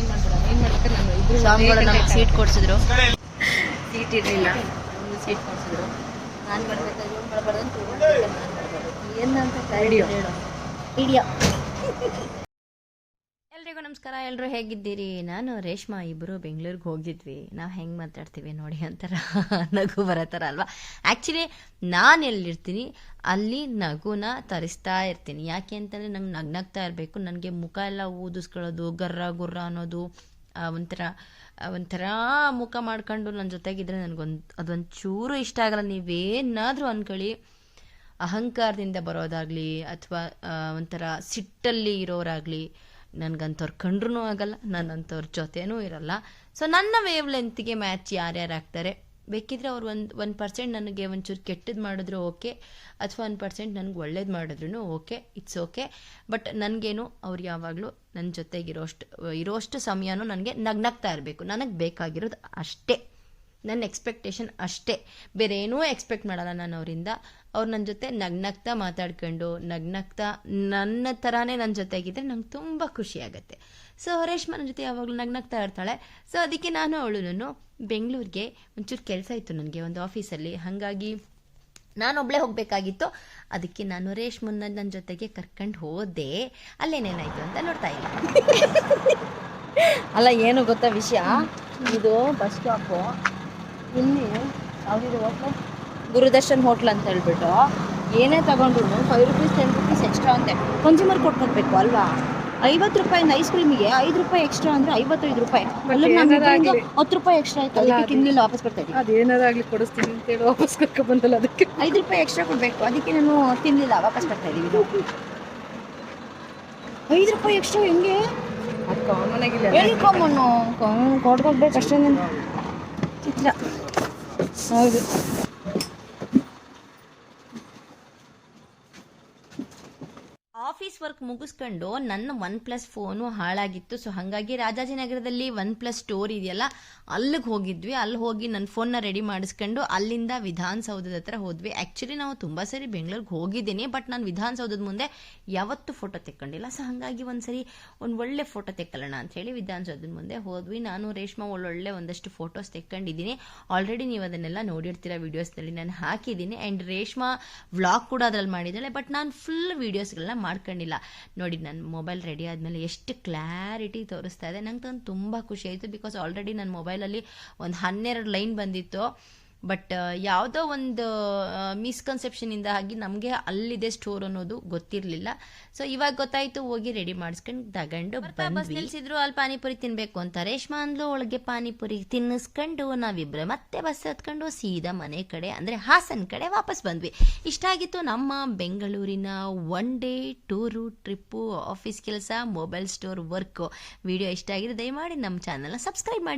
ಏನ್ ಮಾಡ್ಬೇಕಾದ್ರೆ ನಾನು ಇಬ್ರು ಸ್ವಾಮಿಗಳು ನಮಗೆ ಸೀಟ್ ಕೊಡ್ಸಿದ್ರು. ಸೀಟ್ ಇರಲಿಲ್ಲ. ಸೀಟ್ ಕೊಡ್ಸಿದ್ರು. ನಾನು ಬರ್ಬೇಕಾದ್ರೆ ಇವ್ನು ಬರ್ಬೇಕಾದ್ರೆ ನಾನ್ ಬರ್ಬಾರ್ದು. ಏನಂತ. ವಿಡಿಯೋ ಎಲ್ರಿಗೂ ನಮಸ್ಕಾರ ಎಲ್ಲರೂ ಹೇಗಿದ್ದೀರಿ? ನಾನು ರೇಷ್ಮಾ ಇಬ್ಬರು ಬೆಂಗಳೂರಿಗೆ ಹೋಗಿದ್ವಿ. ನಾವು ಹೆಂಗೆ ಮಾತಾಡ್ತೀವಿ ನೋಡಿ ಅಂತಾರ ನಗು ಬರೋ ಥರ ಅಲ್ವಾ? ಆ್ಯಕ್ಚುಲಿ ನಾನು ಎಲ್ಲಿರ್ತೀನಿ? ಅಲ್ಲಿ ನಗುನ ತರಿಸ್ತಾ ಇರ್ತೀನಿ. ಯಾಕೆ ಅಂತಂದರೆ ನಂಗೆ ನಗ್ನಗ್ತಾ ಇರಬೇಕು. ನನಗೆ ಮುಖ ಎಲ್ಲ ಊದಿಸ್ಕೊಳ್ಳೋದು, ಗರ್ರ, ಗುರ್ರ ಅನ್ನೋದು ಒಂಥರ ಒಂಥರ ಮುಖ ಮಾಡ್ಕೊಂಡು ನನ್ನ ಜೊತೆಗಿದ್ರೆ ನನಗೊಂದು ಅದೊಂದು ಚೂರು ಇಷ್ಟ ಆಗಲ್ಲ. ನೀವೇನಾದರೂ ಅಂದ್ಕೊಳ್ಳಿ ಅಹಂಕಾರದಿಂದ ಬರೋದಾಗಲಿ, ಅಥವಾ ಒಂಥರ ಸಿಟ್ಟಲ್ಲಿ ಇರೋರಾಗಲಿ ನನಗಂಥವ್ರು ಕಂಡ್ರೂ ಆಗಲ್ಲ, ನನ್ನಂಥವ್ರ ಜೊತೆನೂ ಇರಲ್ಲ. ಸೊ ನನ್ನ ವೇವ್ ಲೆಂತ್ಗೆ ಮ್ಯಾಚ್ ಯಾರ್ಯಾರು ಆಗ್ತಾರೆ ಬೇಕಿದ್ರೆ ಅವ್ರು ಒಂದು ಒನ್ ಪರ್ಸೆಂಟ್ ನನಗೆ ಒಂಚೂರು ಕೆಟ್ಟದ್ದು ಮಾಡಿದ್ರು ಓಕೆ, ಅಥವಾ ಒನ್ ಪರ್ಸೆಂಟ್ ನನಗೆ ಒಳ್ಳೇದು ಮಾಡಿದ್ರು ಓಕೆ ಇಟ್ಸ್ ಓಕೆ ಬಟ್ ನನಗೇನು, ಅವ್ರು ಯಾವಾಗಲೂ ನನ್ನ ಜೊತೆಗಿರೋಷ್ಟು, ಇರೋಷ್ಟು ಸಮಯನೂ ನನಗೆ ನಗ್ನಗ್ತಾ ಇರಬೇಕು. ನನಗೆ ಬೇಕಾಗಿರೋದು ಅಷ್ಟೇ. ನನ್ನ ಎಕ್ಸ್ಪೆಕ್ಟೇಷನ್ ಅಷ್ಟೇ. ಬೇರೆ ಏನೂ ಎಕ್ಸ್ಪೆಕ್ಟ್ ಮಾಡಲ್ಲ ನಾನು ಅವರಿಂದ. ಅವ್ರು ನನ್ನ ಜೊತೆ ನಗ್ನಗ್ತಾ ಮಾತಾಡ್ಕೊಂಡು, ನಗ್ನಗ್ತಾ ನನ್ನ ಥರನೇ ನನ್ನ ಜೊತೆಗಿದ್ರೆ ನಂಗೆ ತುಂಬ ಖುಷಿ ಆಗುತ್ತೆ. ಸೊ ಹರೇಶ್ ನನ್ನ ಜೊತೆ ಯಾವಾಗಲೂ ನಗ್ನಗ್ತಾ ಇರ್ತಾಳೆ. ಸೊ ಅದಕ್ಕೆ ನಾನು ಅವಳು ಬೆಂಗಳೂರಿಗೆ ಒಂಚೂರು ಕೆಲಸ ಇತ್ತು ನನಗೆ ಒಂದು ಆಫೀಸಲ್ಲಿ. ಹಾಗಾಗಿ ನಾನೊಬ್ಳೇ ಹೋಗಬೇಕಾಗಿತ್ತು. ಅದಕ್ಕೆ ನಾನು ರೇಷ್ಮನ್ನ ನನ್ನ ಜೊತೆಗೆ ಕರ್ಕೊಂಡು ಹೋದೆ. ಅಲ್ಲೇನೇನಾಯಿತು ಅಂತ ನೋಡ್ತಾ ಇಲ್ಲ ಅಲ್ಲ, ಏನು ಗೊತ್ತಾ ವಿಷಯ? ಇದು ಬಸ್ ಸ್ಟಾಪು. ಇಲ್ಲಿ ಯಾವ್ದಿದೆ ಹೋಟ್ಲು? ಗುರುದರ್ಶನ್ ಹೋಟ್ಲ್ ಅಂತ ಹೇಳ್ಬಿಟ್ಟು. ಏನೇ ತಗೊಂಡ್ರು five rupees ten rupees extra ಅಂತೆ. ಕನ್ಸ್ಯೂಮರ್ ಕೊಟ್ಕೊಡ್ಬೇಕು ಅಲ್ವಾ? ಐವತ್ತು ರೂಪಾಯಿ ಐಸ್ ಕ್ರೀಮ್ಗೆ ಐದು ರೂಪಾಯಿ ಎಕ್ಸ್ಟ್ರಾ ಅಂದ್ರೆ ಐವತ್ತೈದು ರೂಪಾಯಿ. ಅಲ್ಲಿ ಹತ್ತು ರೂಪಾಯಿ ಎಕ್ಸ್ಟ್ರಾ ಆಯ್ತು. ಅದಕ್ಕೆ ತಿನ್ನಲಿಲ್ಲ ವಾಪಸ್ ಬರ್ತಾ ಇದ್ದೀನಿ ಅದೇನಾದಾಗ್ಲಿ ಅಂತ ಹೇಳಿ ವಾಪಸ್ ಕರ್ಕೊ ಬಂದಲ್ಲ ಅದಕ್ಕೆ. ಐದು ರೂಪಾಯಿ ಎಕ್ಸ್ಟ್ರಾ ಕೊಡ್ಬೇಕು. ಅದಕ್ಕೆ ನಾನು ತಿನ್ನಲಿಲ್ಲ ವಾಪಸ್ ಬರ್ತಾ ಇದೀವಿ ಐದು ರೂಪಾಯಿ ಎಕ್ಸ್ಟ್ರಾ ಹೆಂಗೆ? ಅದು ಕಾಮನ್ ಆಗಿಲ್ಲ ಕಾಮನ್ ಕೊಡ್ಕೊಡ್ಬೇಕು ಅಷ್ಟೇ 就这样，然后就。ಆಫೀಸ್ ವರ್ಕ್ ಮುಗಿಸ್ಕೊಂಡು ನನ್ನ ಒನ್ ಪ್ಲಸ್ ಫೋನು ಹಾಳಾಗಿತ್ತು. ಸೊ ಹಾಗಾಗಿ ರಾಜಾಜಿನಗರದಲ್ಲಿ ಒನ್ ಪ್ಲಸ್ ಸ್ಟೋರ್ ಇದೆಯಲ್ಲ, ಅಲ್ಲಿಗೆ ಹೋಗಿದ್ವಿ. ಅಲ್ಲಿ ಹೋಗಿ ನನ್ನ ಫೋನ್ನ ರೆಡಿ ಮಾಡಿಸ್ಕೊಂಡು ಅಲ್ಲಿಂದ ವಿಧಾನಸೌಧದ ಹತ್ರ ಹೋದ್ವಿ. ಆ್ಯಕ್ಚುಲಿ ನಾವು ತುಂಬ ಸರಿ ಬೆಂಗಳೂರಿಗೆ ಹೋಗಿದ್ದೀನಿ ಬಟ್ ನಾನು ವಿಧಾನಸೌಧದ ಮುಂದೆ ಯಾವತ್ತೂ ಫೋಟೋ ತೆಕ್ಕೊಂಡಿಲ್ಲ. ಸೊ ಹಾಗಾಗಿ ಒಂದು ಸರಿ ಒಂದು ಒಳ್ಳೆ ಫೋಟೋ ತೆಕ್ಕೊಳ್ಳೋಣ ಅಂತ ಹೇಳಿ ವಿಧಾನಸೌಧದ ಮುಂದೆ ಹೋದ್ವಿ. ನಾನು, ರೇಷ್ಮಾ ಒಳ್ಳೊಳ್ಳೆ ಒಂದಷ್ಟು ಫೋಟೋಸ್ ತೆಕ್ಕೊಂಡಿದ್ದೀನಿ. ಆಲ್ರೆಡಿ ನೀವು ಅದನ್ನೆಲ್ಲ ನೋಡಿರ್ತೀರ ವೀಡಿಯೋಸ್ನಲ್ಲಿ ನಾನು ಹಾಕಿದ್ದೀನಿ. ಆ್ಯಂಡ್ ರೇಷ್ಮಾ ವ್ಲಾಗ್ ಕೂಡ ಅದರಲ್ಲಿ ಮಾಡಿದ್ದಾಳೆ ಬಟ್ ನಾನು ಫುಲ್ ವೀಡಿಯೋಸ್ಗಳನ್ನ ಮಾಡ್ಕೊಂಡಿಲ್ಲ. ನೋಡಿ ನನ್ನ ಮೊಬೈಲ್ ರೆಡಿ ಆದಮೇಲೆ ಎಷ್ಟು ಕ್ಲಾರಿಟಿ ತೋರಿಸ್ತಾ ಇದೆ. ನಂಗೆ ತಂದು ತುಂಬ ಖುಷಿ ಆಯಿತು ಬಿಕಾಸ್ ಆಲ್ರೆಡಿ ನನ್ನ ಮೊಬೈಲಲ್ಲಿ ಒಂದು ಹನ್ನೆರಡು ಲೈನ್ ಬಂದಿತ್ತು. ಬಟ್ ಯಾವುದೋ ಒಂದು ಮಿಸ್ಕನ್ಸೆಪ್ಷನಿಂದ ಆಗಿ ನಮಗೆ ಅಲ್ಲಿದೆ ಸ್ಟೋರ್ ಅನ್ನೋದು ಗೊತ್ತಿರಲಿಲ್ಲ. ಸೊ ಇವಾಗ ಗೊತ್ತಾಯ್ತು ಹೋಗಿ ರೆಡಿ ಮಾಡಿಸ್ಕೊಂಡು ತಗೊಂಡು ಬಸ್ ನಿಲ್ಸಿದ್ರು ಅಲ್ಲಿ ಪಾನಿಪುರಿ ತಿನ್ಬೇಕು ಅಂತ. ರೇಷ್ಮಾ ಅಂದ್ಲು ಒಳಗೆ ಪಾನಿಪುರಿ ತಿನ್ನಿಸ್ಕೊಂಡು ನಾವಿಬ್ರು ಮತ್ತೆ ಬಸ್ ಹತ್ಕೊಂಡು ಸೀದಾ ಮನೆ ಕಡೆ ಅಂದರೆ ಹಾಸನ್ ಕಡೆ ವಾಪಸ್ ಬಂದ್ವಿ. ಇಷ್ಟ ಆಗಿತ್ತು ನಮ್ಮ ಬೆಂಗಳೂರಿನ one day tour trip office ಕೆಲಸ ಮೊಬೈಲ್ ಸ್ಟೋರ್ ವರ್ಕು ವಿಡಿಯೋ ಇಷ್ಟ ಆಗಿದೆ ದಯಮಾಡಿ ನಮ್ಮ ಚಾನಲ್ನ ಸಬ್ಸ್ಕ್ರೈಬ್ ಮಾಡಿ.